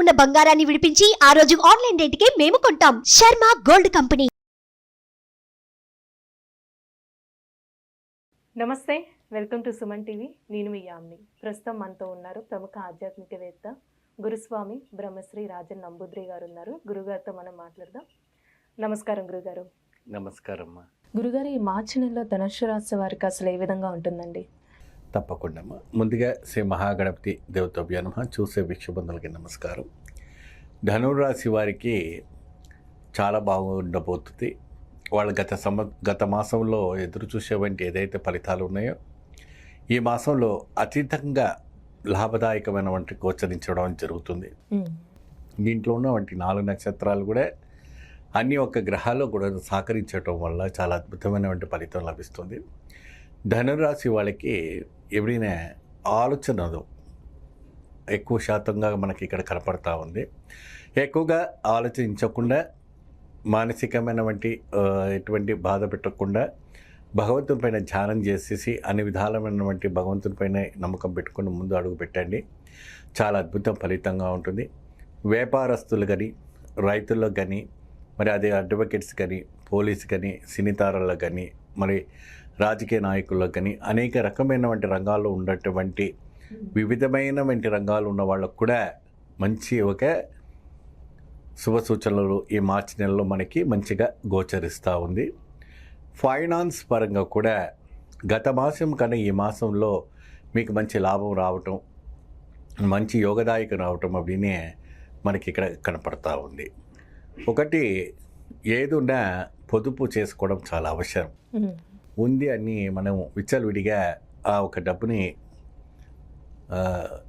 ఉన్న బంగారాన్ని విడిపించి ఆ రోజు ఆన్లైన్ రేటుకే మేము కొంటాం. Sharma gold company. నమస్తే వెల్కమ్ టు సుమన్ టీవీ. నేను మీ యామ్ని. ప్రస్తుతం మనతో ఉన్నారు ప్రముఖ ఆధ్యాత్మికవేత్త గురుస్వామి బ్రహ్మశ్రీ రాజన్ నంబుద్రి గారు ఉన్నారు గురుగారితో మనం మాట్లాడదాం. నమస్కారం గురుగారు. నమస్కారం అమ్మా గురుగారు ఈ మార్చి నెలలో ధనుసు రాశి వారికి అసలు ఏ విధంగా ఉంటుందండి? తప్పకుండా ముందుగా శ్రీ మహాగణపతి దేవతభ్య నమ. చూసే వీక్షబంధులకి నమస్కారం. ధనురాశి వారికి చాలా బాగుండబోతుంది. వాళ్ళు గత సమ గత మాసంలో ఎదురు చూసేవంటి ఏదైతే ఫలితాలు ఉన్నాయో ఈ మాసంలో అతీతంగా లాభదాయకమైన వంటి గోచరించడం జరుగుతుంది. దీంట్లో ఉన్న వంటి నాలుగు నక్షత్రాలు కూడా అన్ని ఒక్క గ్రహాలు కూడా సహకరించడం వల్ల చాలా అద్భుతమైనటువంటి ఫలితం లభిస్తుంది. ధనురాశి వాళ్ళకి ఎవరైనా ఆలోచనలు ఎక్కువ శాతంగా మనకి ఇక్కడ కనపడతా ఉంది. ఎక్కువగా ఆలోచించకుండా మానసికమైన వంటి ఎటువంటి బాధ పెట్టకుండా భగవంతుని పైన ధ్యానం చేసేసి అన్ని విధాలమైనటువంటి భగవంతుని పైన నమ్మకం పెట్టుకుని ముందు అడుగు పెట్టండి. చాలా అద్భుతం ఫలితంగా ఉంటుంది. వ్యాపారస్తులు కానీ రైతుల్లో కానీ మరి అదే అడ్వకేట్స్ కానీ పోలీస్ కానీ సినీతారాల్లో కానీ మరి రాజకీయ నాయకుల్లో కానీ అనేక రకమైనటువంటి రంగాల్లో ఉన్నటువంటి వివిధమైనటువంటి రంగాలు ఉన్న వాళ్ళకు కూడా మంచి ఒక శుభ సూచనలు ఈ మార్చి నెలలో మనకి మంచిగా గోచరిస్తూ ఉంది. ఫైనాన్స్ పరంగా కూడా గత మాసం కన్నా ఈ మాసంలో మీకు మంచి లాభం రావటం మంచి యోగదాయకం రావటం అవన్నీ మనకి ఇక్కడ కనపడతా ఉంది. ఒకటి ఏదున్నా పొదుపు చేసుకోవడం చాలా అవసరం. ఉంది అని మనం విచ్చలవిడిగా ఆ ఒక డబ్బుని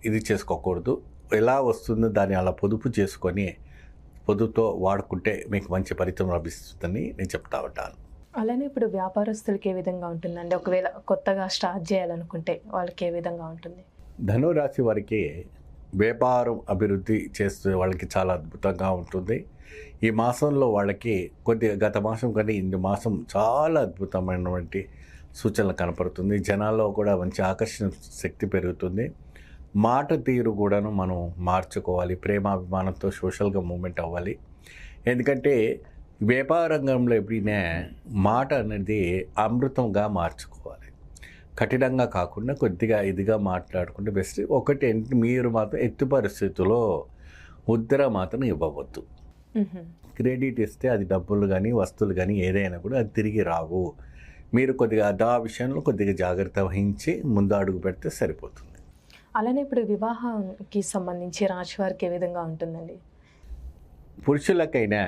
ఇది చేసుకోకూడదు. ఎలా వస్తుందో దాన్ని అలా పొదుపు చేసుకొని పొదుపుతో వాడుకుంటే మీకు మంచి ఫలితం లభిస్తుందని నేను చెప్తా ఉంటాను. అలానే ఇప్పుడు వ్యాపారస్తులకి ఏ విధంగా ఉంటుందండి? ఒకవేళ కొత్తగా స్టార్ట్ చేయాలనుకుంటే వాళ్ళకి ఏ విధంగా ఉంటుంది? ధనురాశి వారికి వ్యాపారం అభివృద్ధి చేస్తే వాళ్ళకి చాలా అద్భుతంగా ఉంటుంది. ఈ మాసంలో వాళ్ళకి కొద్దిగా గత మాసం కానీ ఇందు మాసం చాలా అద్భుతమైనటువంటి సూచనలు కనపడుతుంది. జనాల్లో కూడా మంచి ఆకర్షణ శక్తి పెరుగుతుంది. మాట తీరు కూడాను మనం మార్చుకోవాలి. ప్రేమాభిమానంతో సోషల్గా మూమెంట్ అవ్వాలి. ఎందుకంటే వ్యాపార రంగంలో ఎప్పుడైనా మాట అనేది అమృతంగా మార్చుకోవాలి. కఠినంగా కాకుండా కొద్దిగా ఇదిగా మాట్లాడుకుంటే బెస్ట్ ఒకటి మీరు మాత్రం ఎత్తు పరిస్థితుల్లో ముద్ర మాత్రం ఇవ్వవద్దు. క్రెడిట్ ఇస్తే అది డబ్బులు కానీ వస్తువులు కానీ ఏదైనా కూడా అది తిరిగి రావు. మీరు కొద్దిగా దా విషయంలో కొద్దిగా జాగ్రత్త వహించి ముందు అడుగు పెడితే సరిపోతుంది. అలానే ఇప్పుడు వివాహానికి సంబంధించి రాశి వారికి ఏ విధంగా ఉంటుందండి? పురుషులకైనా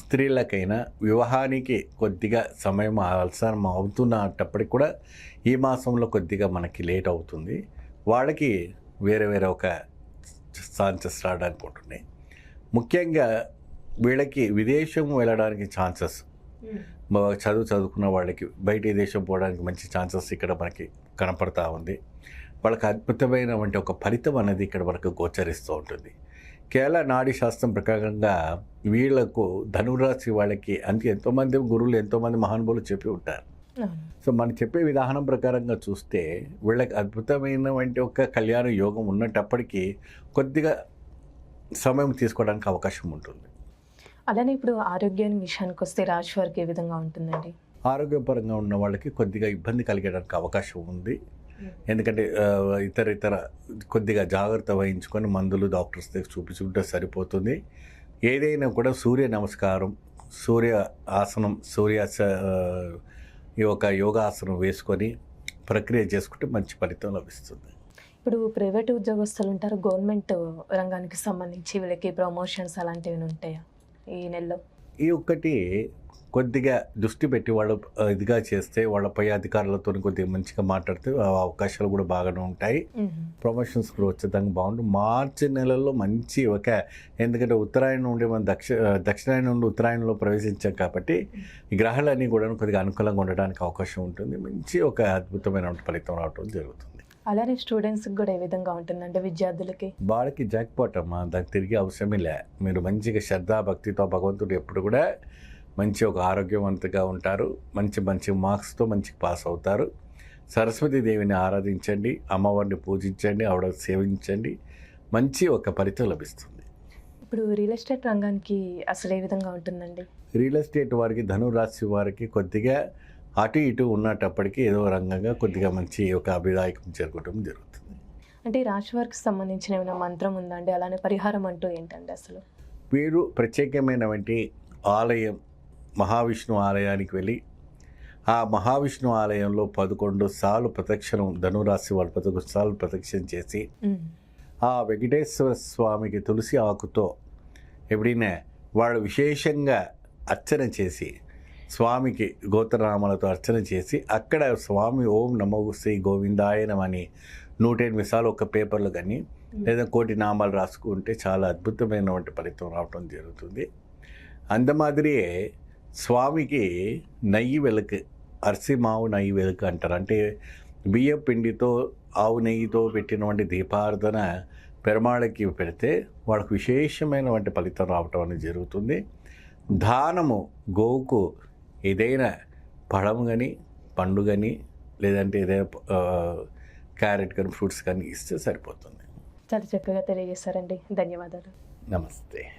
స్త్రీలకైనా వివాహానికి కొద్దిగా సమయం అవసరం అవుతున్నప్పటికి కూడా ఈ మాసంలో కొద్దిగా మనకి లేట్ అవుతుంది. వాళ్ళకి వేరే వేరే ఒక ఛాన్సెస్ రావడానికి ఉంటున్నాయి ముఖ్యంగా వీళ్ళకి విదేశం వెళ్ళడానికి ఛాన్సెస్ చదువు చదువుకున్న వాళ్ళకి బయట దేశం పోవడానికి మంచి ఛాన్సెస్ ఇక్కడ మనకి కనపడతా ఉంది. వాళ్ళకి అద్భుతమైనటువంటి ఒక ఫలితం అనేది ఇక్కడ మనకు గోచరిస్తూ ఉంటుంది. కేరళ నాడీ శాస్త్రం ప్రకారంగా వీళ్ళకు ధనురాశి వాళ్ళకి అంటే ఎంతోమంది గురువులు ఎంతోమంది మహానుభావులు చెప్పి ఉంటారు. సో మనం చెప్పే విధానం ప్రకారంగా చూస్తే వీళ్ళకి అద్భుతమైనటువంటి ఒక కళ్యాణ యోగం ఉన్నటప్పటికీ కొద్దిగా సమయం తీసుకోవడానికి అవకాశం ఉంటుంది. అలానే ఇప్పుడు ఆరోగ్యాన్ని విషయానికి వస్తే రాశి వారికి ఏ విధంగా ఉంటుందండి? ఆరోగ్యపరంగా ఉన్న వాళ్ళకి కొద్దిగా ఇబ్బంది కలిగడానికి అవకాశం ఉంది. ఎందుకంటే ఇతర ఇతర కొద్దిగా జాగ్రత్త వహించుకొని మందులు డాక్టర్స్ దగ్గర చూపించుకుంటే సరిపోతుంది. ఏదైనా కూడా సూర్య నమస్కారం సూర్య ఆసనం సూర్య ఈ యొక్క యోగాసనం వేసుకొని ప్రక్రియ చేసుకుంటే మంచి ఫలితం లభిస్తుంది. ఇప్పుడు ప్రైవేట్ ఉద్యోగస్తులు ఉంటారు గవర్నమెంట్ రంగానికి సంబంధించి వీళ్ళకి ప్రమోషన్స్ అలాంటివి ఉంటాయా ఈ నెలలో? ఈ ఒక్కటి కొద్దిగా దృష్టి పెట్టి వాళ్ళు ఇదిగా చేస్తే వాళ్ళ పై అధికారులతో కొద్దిగా మంచిగా మాట్లాడితే అవకాశాలు కూడా బాగానే ఉంటాయి. ప్రమోషన్స్ కూడా వచ్చేదానికి బాగుంటుంది మార్చి నెలలో మంచి ఒక ఎందుకంటే ఉత్తరాయణం నుండి మనం దక్ష దక్షిణాయనం నుండి ఉత్తరాయణంలో ప్రవేశించాం కాబట్టి ఈ గ్రహాలన్నీ కూడా కొద్దిగా అనుకూలంగా ఉండడానికి అవకాశం ఉంటుంది. మంచి ఒక అద్భుతమైన ఫలితం రావడం జరుగుతుంది. అలానే స్టూడెంట్స్కి కూడా ఏ విధంగా ఉంటుందంటే విద్యార్థులకి? వాళ్ళకి జాక్పాట్ అమ్మా దానికి తిరిగి అవసరమే లే. మీరు మంచిగా శ్రద్ధా భక్తితో భగవంతుడు ఎప్పుడు కూడా మంచి ఒక ఆరోగ్యవంతంగా ఉంటారు. మంచి మంచి మార్క్స్తో మంచి పాస్ అవుతారు. సరస్వతి దేవిని ఆరాధించండి అమ్మవారిని పూజించండి ఆవిడ సేవించండి. మంచి ఒక ఫలితం లభిస్తుంది. ఇప్పుడు రియల్ ఎస్టేట్ రంగానికి అసలు ఏ విధంగా ఉంటుందండి? రియల్ ఎస్టేట్ వారికి ధనురాశి వారికి కొద్దిగా అటు ఇటు ఉన్నటప్పటికీ ఏదో రంగంగా కొద్దిగా మంచి ఒక అభిదాయకం జరగటం జరుగుతుంది. అంటే ఈ రాశి వారికి సంబంధించిన ఏమైనా మంత్రం ఉందా అండి? అలానే పరిహారం అంటూ ఏంటండి అసలు? వీరు ప్రత్యేకమైనటువంటి ఆలయం మహావిష్ణు ఆలయానికి వెళ్ళి ఆ మహావిష్ణు ఆలయంలో పదకొండు సార్లు ప్రదక్షిణం ధనురాశి వాళ్ళు పదకొండు సార్లు ప్రదక్షిణ చేసి ఆ వెంకటేశ్వర స్వామికి తులసి ఆకుతో ఎప్పుడైనా వాళ్ళు విశేషంగా అర్చన చేసి స్వామికి గోత్రనామాలతో అర్చన చేసి అక్కడ స్వామి ఓం నమో శ్రీ గోవిందాయనమని నూట ఎనిమిది సార్లు ఒక పేపర్లో కానీ లేదా కోటి నామాలు రాసుకుంటే చాలా అద్భుతమైనటువంటి ఫలితం రావటం జరుగుతుంది. అందమాదిరియే స్వామికి నెయ్యి వెలుక అరిసి మావు నెయ్యి వెలుక అంటారు. అంటే బియ్యం పిండితో ఆవు నెయ్యితో పెట్టినటువంటి దీపార్థన పెరమాళకి పెడితే వాళ్ళకు విశేషమైనటువంటి ఫలితం రావటం అనేది జరుగుతుంది. దానము గోవుకు ఏదైనా పழం కానీ పండు కానీ లేదంటే ఏదైనా క్యారెట్ కానీ ఫ్రూట్స్ కానీ ఇస్తే సరిపోతుంది. చాలా చక్కగా తెలియజేశారండి. ధన్యవాదాలు. నమస్తే.